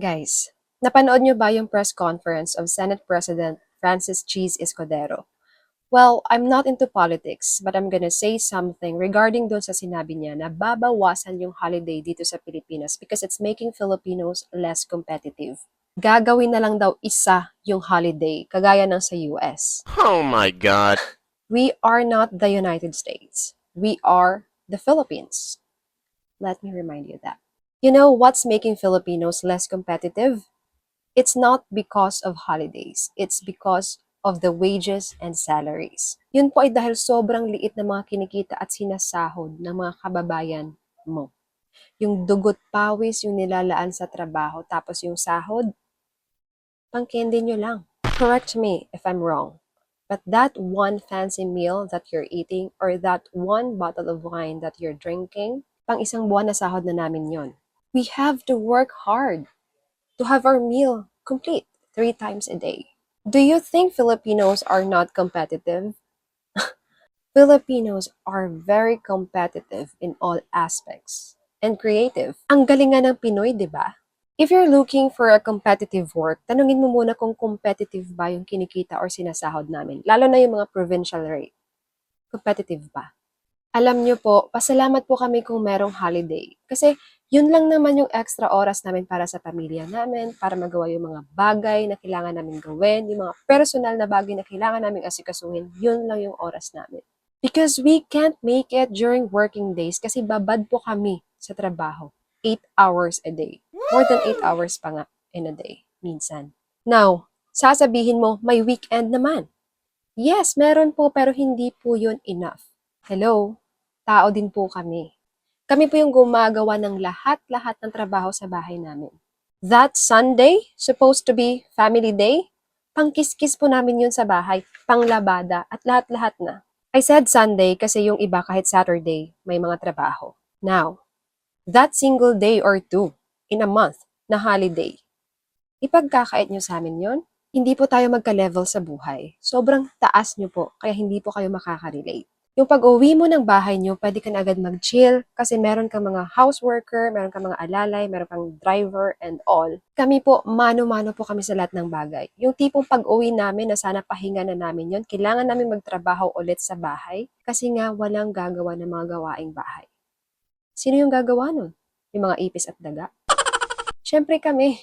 Guys, napanood niyo ba yung press conference of Senate President Francis Cheese Escudero? Well, I'm not into politics, but I'm gonna say something regarding doon sa sinabi niya na babawasan yung holiday dito sa Pilipinas because it's making Filipinos less competitive. Gagawin na lang daw isa yung holiday, kagaya ng sa US. Oh my god. We are not the United States. We are the Philippines. Let me remind you that. You know what's making Filipinos less competitive? It's not because of holidays. It's because of the wages and salaries. Yun po ay dahil sobrang liit na mga kinikita at sinasahod ng mga kababayan mo. Yung dugot pawis, yung nilalaan sa trabaho, tapos yung sahod, pangkendi nyo lang. Correct me if I'm wrong. But that one fancy meal that you're eating or that one bottle of wine that you're drinking, pang isang buwan na sahod na namin yon. We have to work hard to have our meal complete three times a day. Do you think Filipinos are not competitive? Filipinos are very competitive in all aspects and creative. Ang galing nga ng Pinoy, di ba? If you're looking for a competitive work, tanungin mo muna kung competitive ba yung kinikita or sinasahod namin, lalo na yung mga provincial rate. Competitive ba? Alam nyo po, pasalamat po kami kung merong holiday. Kasi yun lang naman yung extra oras namin para sa pamilya namin, para magawa yung mga bagay na kailangan namin gawin, yung mga personal na bagay na kailangan namin asikasuhin, yun lang yung oras namin. Because we can't make it during working days kasi babad po kami sa trabaho. 8 hours a day. More than 8 hours pa nga in a day, minsan. Now, sasabihin mo, may weekend naman. Yes, meron po, pero hindi po yun enough. Hello? Tao din po kami. Kami po yung gumagawa ng lahat-lahat ng trabaho sa bahay namin. That Sunday, supposed to be family day, pangkiskis po namin yun sa bahay, panglabada, at lahat-lahat na. I said Sunday kasi yung iba kahit Saturday, may mga trabaho. Now, that single day or two in a month na holiday, ipagkakait nyo sa amin yon. Hindi po tayo magka-level sa buhay. Sobrang taas nyo po, kaya hindi po kayo makaka-relate. Yung pag-uwi mo ng bahay nyo, pwede ka na agad mag-chill kasi meron kang mga houseworker, meron kang mga alalay, meron kang driver and all. Kami po, mano-mano po kami sa lahat ng bagay. Yung tipong pag-uwi namin na sana pahinga na namin yon, kailangan namin magtrabaho ulit sa bahay kasi nga walang gagawa ng mga gawaing bahay. Sino yung gagawa nun? Yung mga ipis at daga? Siyempre kami.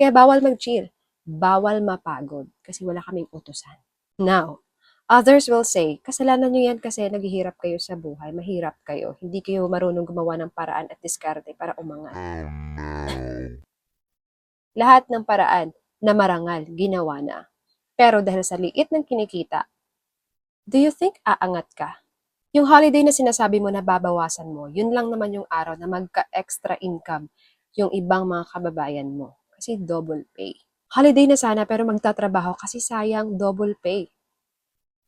Kaya bawal mag-chill. Bawal mapagod kasi wala kaming utusan. Now, others will say, kasalanan nyo yan kasi naghihirap kayo sa buhay, mahirap kayo, hindi kayo marunong gumawa ng paraan at diskarte para umangat. Lahat ng paraan na marangal, ginawa na. Pero dahil sa liit ng kinikita, do you think aangat ka? Yung holiday na sinasabi mo na babawasan mo, yun lang naman yung araw na magka-extra income yung ibang mga kababayan mo. Kasi double pay. Holiday na sana pero magtatrabaho kasi sayang double pay.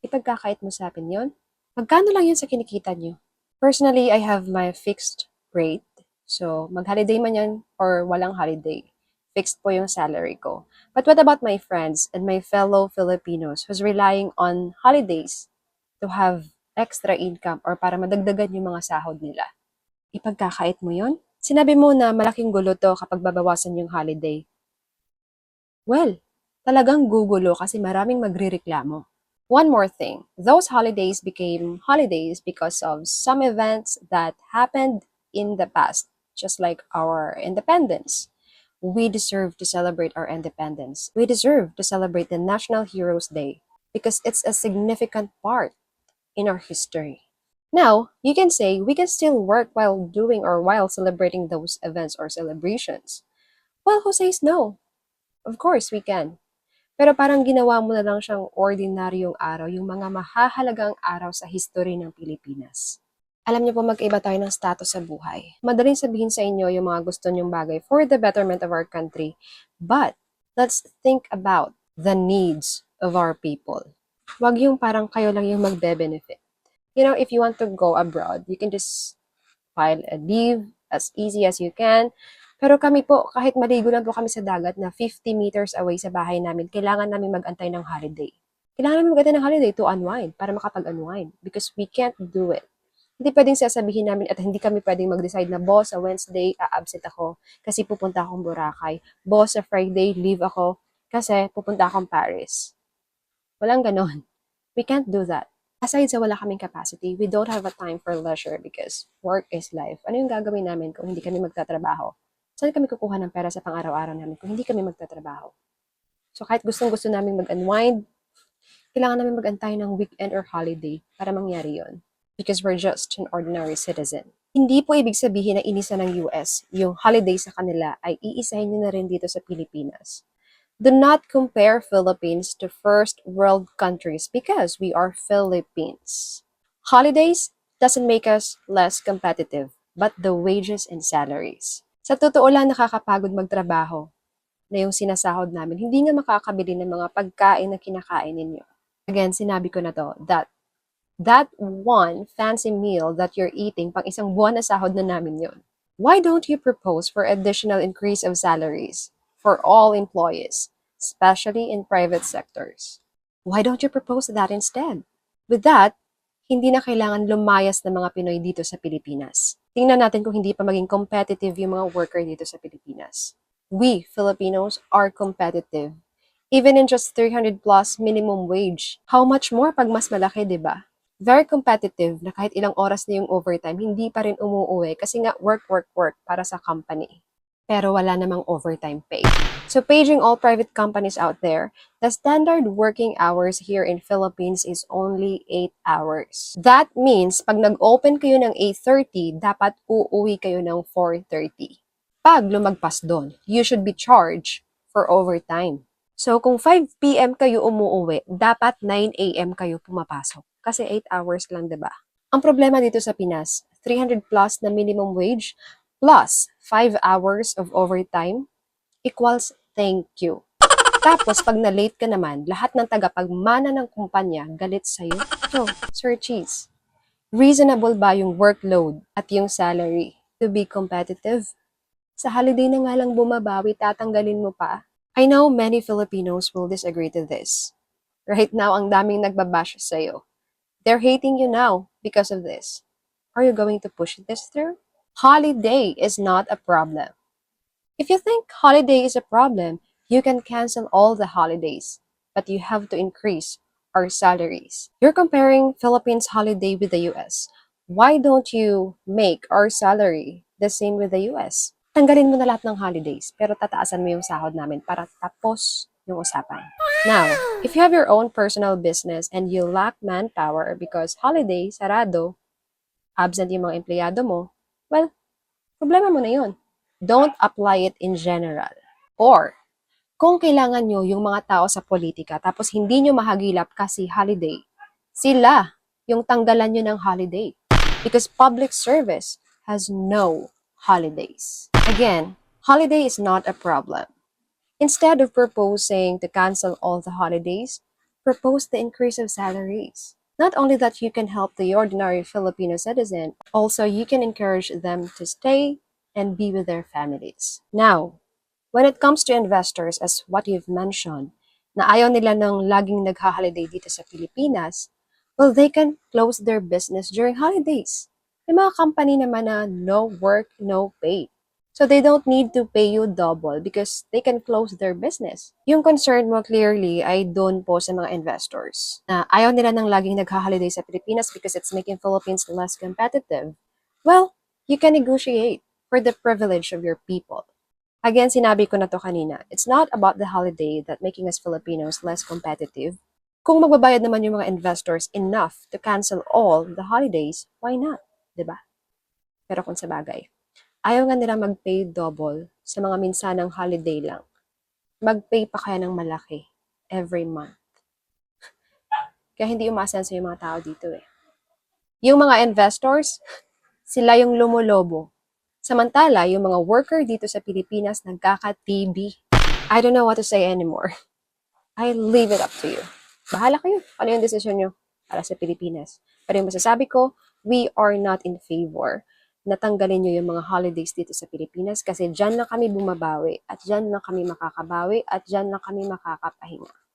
Ipagkakait mo sa akin yun? Magkano lang yun sa kinikita nyo? Personally, I have my fixed rate. So, mag-holiday man yan or walang holiday. Fixed po yung salary ko. But what about my friends and my fellow Filipinos who's relying on holidays to have extra income or para madagdagan yung mga sahod nila? Ipagkakait mo yun? Sinabi mo na malaking gulo to kapag babawasan yung holiday. Well, talagang gugulo kasi maraming magrireklamo. One more thing, those holidays became holidays because of some events that happened in the past, just like our independence. We deserve to celebrate our independence. We deserve to celebrate the National Heroes Day because it's a significant part in our history. Now, you can say we can still work while doing or while celebrating those events or celebrations. Well, who says no? Of course, we can. Pero parang ginawa mo na lang siyang ordinaryong araw, yung mga mahahalagang araw sa history ng Pilipinas. Alam niyo po magkaiba tayo ng status sa buhay. Madaling sabihin sa inyo yung mga gusto niyong bagay for the betterment of our country. But, let's think about the needs of our people. Huwag yung parang kayo lang yung magbe-benefit. You know, if you want to go abroad, you can just file a leave as easy as you can. Pero kami po, kahit maligo lang po kami sa dagat na 50 meters away sa bahay namin, kailangan namin mag-antay ng holiday. Kailangan namin mag-antay ng holiday to unwind, para makapag-unwind. Because we can't do it Hindi pwedeng sasabihin namin at hindi kami pwedeng mag-decide na, boss, sa Wednesday, a-absent ako kasi pupunta akong Boracay. Boss, sa Friday, leave ako kasi pupunta akong Paris. Walang ganon. We can't do that. Aside sa wala kaming capacity, we don't have a time for leisure because work is life. Ano yung gagawin namin kung hindi kami magtatrabaho? Saan kami kukuha ng pera sa pang-araw-araw namin kung hindi kami magtatrabaho? So kahit gustong gusto namin mag-unwind, kailangan namin mag-antay ng weekend or holiday para mangyari yon because we're just an ordinary citizen. Hindi po ibig sabihin na inisa ng US yung holiday sa kanila ay iisahin nyo na rin dito sa Pilipinas. Do not compare Philippines to first world countries because we are Philippines. Holidays doesn't make us less competitive, but the wages and salaries. Sa totoo lang nakakapagod magtrabaho na yung sinasahod namin, hindi nga makakabili ng mga pagkain na kinakain ninyo. Again, sinabi ko na to, that that one fancy meal that you're eating, pang isang buwan na sahod na namin yun. Why don't you propose for additional increase of salaries for all employees, especially in private sectors? Why don't you propose that instead? With that, hindi na kailangan lumayas ng mga Pinoy dito sa Pilipinas. Tingnan natin kung hindi pa maging competitive yung mga worker dito sa Pilipinas. We, Filipinos, are competitive. Even in just 300 plus minimum wage. How much more pag mas malaki, di ba? very competitive na kahit ilang oras na yung overtime, hindi pa rin umuuwi kasi nga work, work, work para sa company. Pero wala namang overtime pay. So paging all private companies out there, the standard working hours here in Philippines is only 8 hours. That means pag nag-open kayo ng 8.30, dapat uuwi kayo ng 4.30. Pag lumagpas doon, you should be charged for overtime. So kung 5 p.m. kayo umuuwi, dapat 9 a.m. kayo pumapasok kasi 8 hours lang, 'di ba? Ang problema dito sa Pinas, 300 plus na minimum wage plus 5 hours of overtime equals thank you. Tapos, pag na-late ka naman, lahat ng tagapagmana ng kumpanya galit sa'yo. So, Sir Cheese, reasonable ba yung workload at yung salary to be competitive? Sa holiday na nga lang bumabawi, tatanggalin mo pa? I know many Filipinos will disagree to this. Right now, ang daming nagbabash sa'yo. They're hating you now because of this. Are you going to push this through? Holiday is not a problem. If you think holiday is a problem, you can cancel all the holidays, but you have to increase our salaries. You're comparing Philippines holiday with the US. Why don't you make our salary the same with the US? Tanggalin mo na lahat ng holidays, pero tataasan mo yung sahod namin para tapos yung usapan. Now, if you have your own personal business and you lack manpower because holiday, sarado, absent yung mga empleyado mo, well, problema mo na yun. Don't apply it in general. Or, kung kailangan nyo yung mga tao sa politika tapos hindi nyo mahagilap kasi holiday, sila yung tanggalan nyo ng holiday. Because public service has no holidays. Again, holiday is not a problem. Instead of proposing to cancel all the holidays, propose the increase of salaries. Not only that you can help the ordinary Filipino citizen, also you can encourage them to stay and be with their families. Now, when it comes to investors, as what you've mentioned, na ayaw nila ng laging nagha-holiday dito sa Pilipinas, well, they can close their business during holidays. May mga company naman na no work, no pay. So they don't need to pay you double because they can close their business. Yung concern mo clearly ay doon po sa mga investors. Na ayaw nila ng laging nagha-holiday sa Pilipinas because it's making Philippines less competitive. Well, you can negotiate for the privilege of your people. Again, sinabi ko na to kanina, it's not about the holiday that making us Filipinos less competitive. Kung magbabayad naman yung mga investors enough to cancel all the holidays, why not? ba? Pero kung sa bagay, ayaw nga nila mag-pay double sa mga minsanang holiday lang. Mag-pay pa kaya ng malaki every month. Kaya hindi umasenso yung mga tao dito eh. Yung mga investors, sila yung lumulobo. Samantala, yung mga worker dito sa Pilipinas nagkaka-TB. I don't know what to say anymore. I leave it up to you. Bahala kayo. Ano yung decision nyo para sa Pilipinas. Pero yung masasabi ko, we are not in favor natanggalin nyo yung mga holidays dito sa Pilipinas kasi dyan na kami bumabawi at dyan na kami makakabawi at dyan na kami makakapahinga.